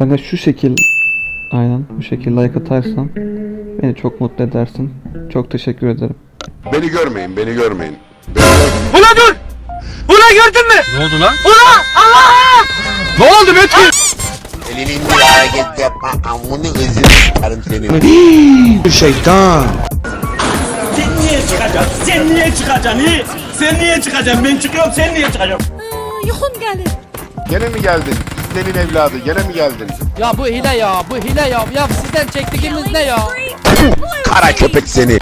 Kanka şu şekil aynen bu şekil like atarsan beni çok mutlu edersin. Çok teşekkür ederim. Beni görmeyin, beni görmeyin. Ula dur! Ula gördün mü? Ne oldu lan? Ula! Allah! Ne oldu Metin? Elini indir hareket yapma. Amını ezir çıkarım seni. Sen niye çıkacaksın? Sen niye çıkacaksın? He? Sen niye çıkacaksın? Ben çıkıyorum sen niye çıkacaksın? Yuhum gelir. Gene mi geldin? Senin evladı, gene mi geldin? Ya bu hile ya, bu hile ya. Ya sizden çektiğimiz ne ya? Kara köpek seni.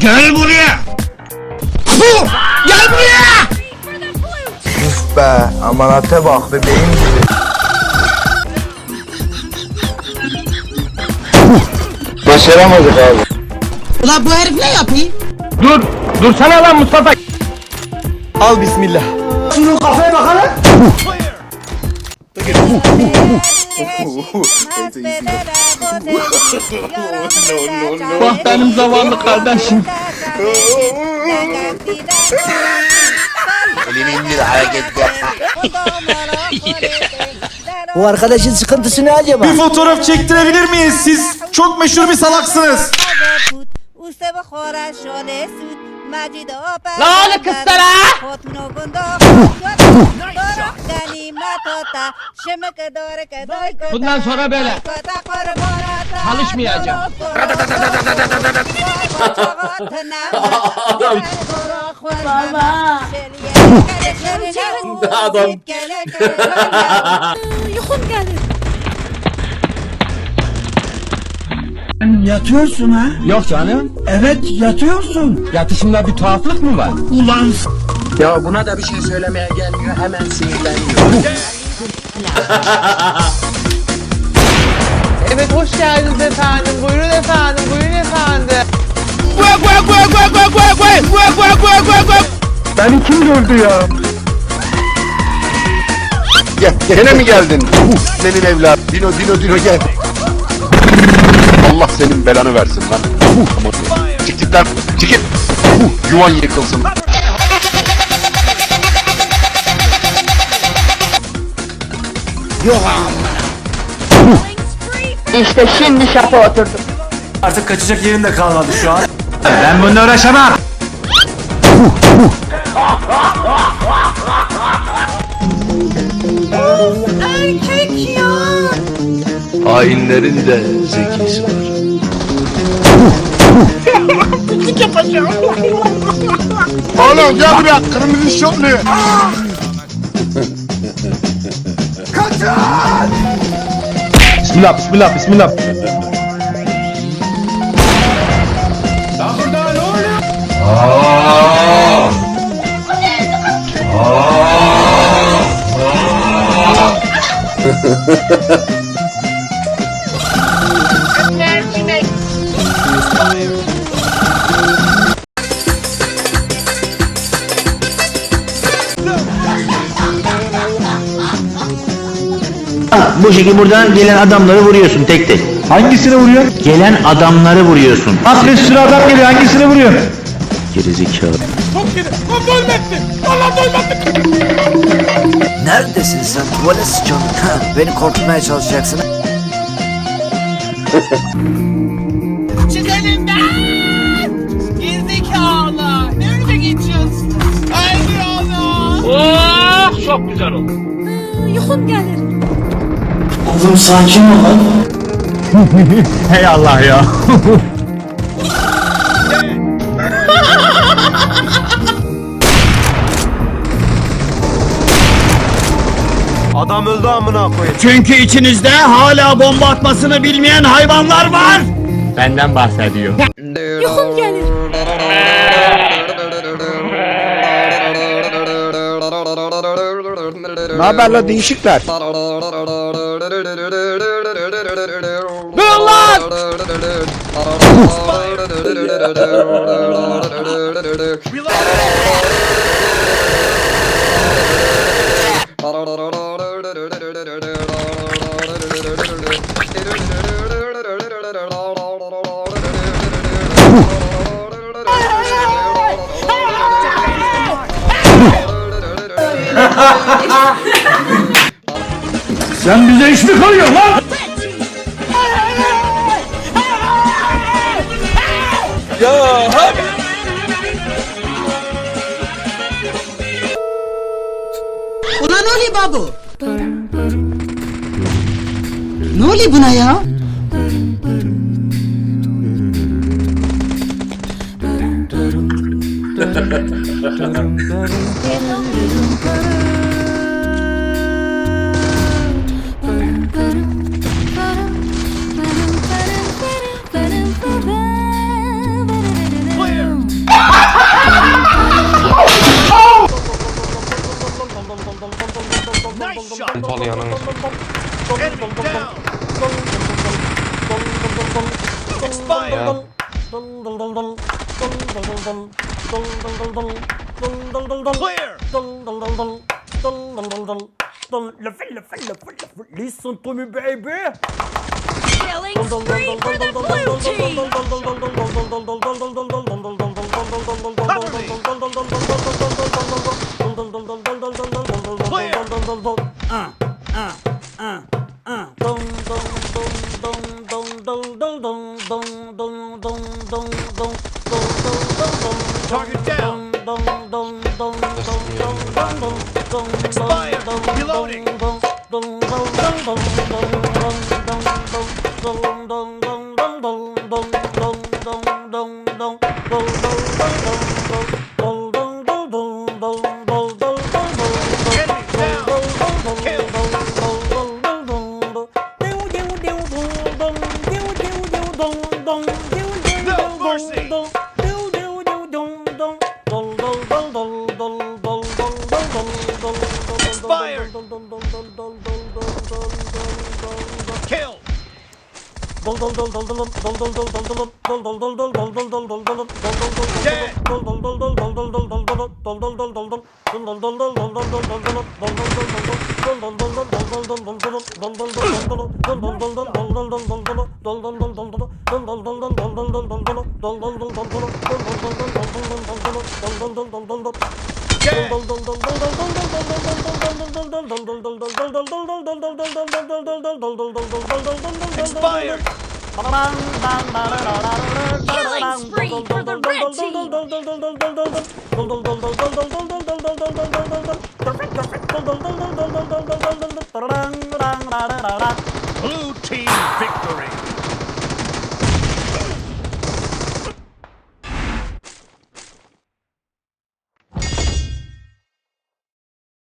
Gel buraya! Gel buraya! Be amanate bak bebeğim gibi. Başaramadık abi. Ulan bu herif ne yapıyor? Dur! Dursana lan Mustafa! Al bismillah. Bak benim zavallı kardeşim. Elini indir hareket yapma. Bu arkadaşın sıkıntısı ne acaba? Bir fotoğraf çektirebilir miyiz? Siz çok meşhur bir salaksınız. La oğlum kızlara! Bundan sonra böyle. Çalışmayacağım. Adam. Yuhum gelir. Yatıyorsun ha? Yok canım. Evet yatıyorsun. Yatışımda bir tuhaflık mı var? Ulan Ya buna da bir şey söylemeye gelmiyor. Hemen sinirleniyor. Evet hoş geldiniz efendim. Buyurun efendim. Buyurun efendim. Beni kim gördü ya? Gel, gene mi geldin? Senin evladı. Dino, Dino, Dino gel. Allah senin belanı versin lan. Çık çık lan. Çık git. Yuvan yıkılsın. İşte şimdi şapa oturdum. artık kaçacak yerin de kalmadı şu an. Ben bununla uğraşamam. Erkek ya. Hainlerin de zekisi var. Oğlum gel buraya. Kırmızı şortlu. Bismillah, bismillah, bismillah. Bu şekilde buradan gelen adamları vuruyorsun tek tek. Hangisini vuruyor? Gelen adamları vuruyorsun. Bak bir sürü adam geliyor, hangisini vuruyor? Gerizekalı. Neredesin sen tuvalet sıçanı? Beni korkutmaya çalışacaksın. Çık elimden. Gerizekalı. Nerede geçiyorsun? Haydi Allah. Oh, çok güzel oldu. Yuhum gelir. Oğlum sakin ol lan. Hey Allah ya. Amına koyayım. Çünkü içinizde hala bomba atmasını bilmeyen hayvanlar var. Benden bahsediyor. Yuhum gelir. Ne haber la değişikler? Dur lan! Sen bize iş mi koyuyorsun lan? Ulan ne oluyor babu? Ne oluyor buna ya? Listen to me baby. Killing spree for the blue team. Target Expired. Reloading. Expired. Kill. Dead. Expired. Killing spree for the red team.